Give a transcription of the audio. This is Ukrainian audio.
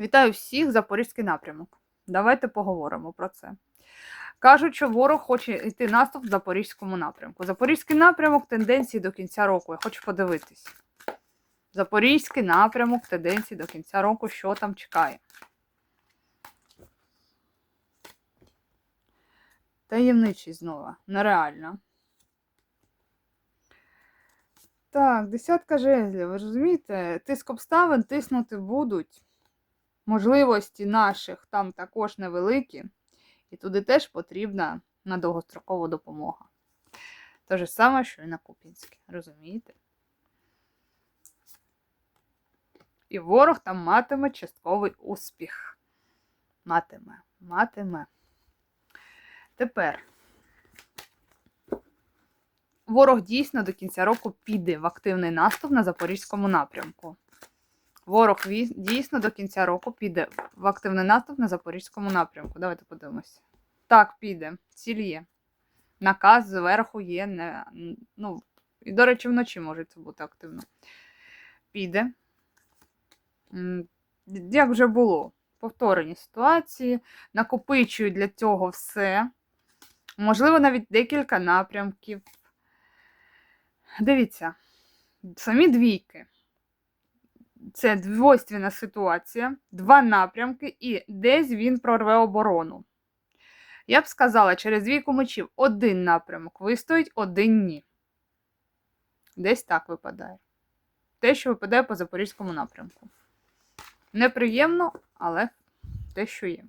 Вітаю всіх, Запорізький напрямок. Давайте поговоримо про це. Кажуть, що ворог хоче йти наступ в Запорізькому напрямку. Запорізький напрямок тенденції до кінця року. Я хочу подивитись. Запорізький напрямок тенденції до кінця року, що там чекає. Таємничість знову. Нереально. Так, десятка жезлів. Ви розумієте, тиск обставин тиснути будуть. Можливості наших там також невеликі, і туди теж потрібна на довгострокова допомога. Те ж саме, що і на Купінській, розумієте? І ворог там матиме частковий успіх. Матиме, матиме. Тепер ворог дійсно до кінця року піде в активний наступ на Запорізькому напрямку. Ворог дійсно до кінця року піде в активний наступ на Запорізькому напрямку. Давайте подивимося. Так, піде. Ціль є. Наказ зверху є. Не, ну, і, до речі, вночі може це бути активно. Піде. Як вже було? Повторені ситуації, накопичують для цього все. Можливо, навіть декілька напрямків. Дивіться, самі двійки. Це двойственна ситуація, два напрямки, і десь він прорве оборону. Я б сказала, через двійку мечів один напрямок вистоїть, один ні. Десь так випадає. Те, що випадає по Запорізькому напрямку. Неприємно, але те, що є.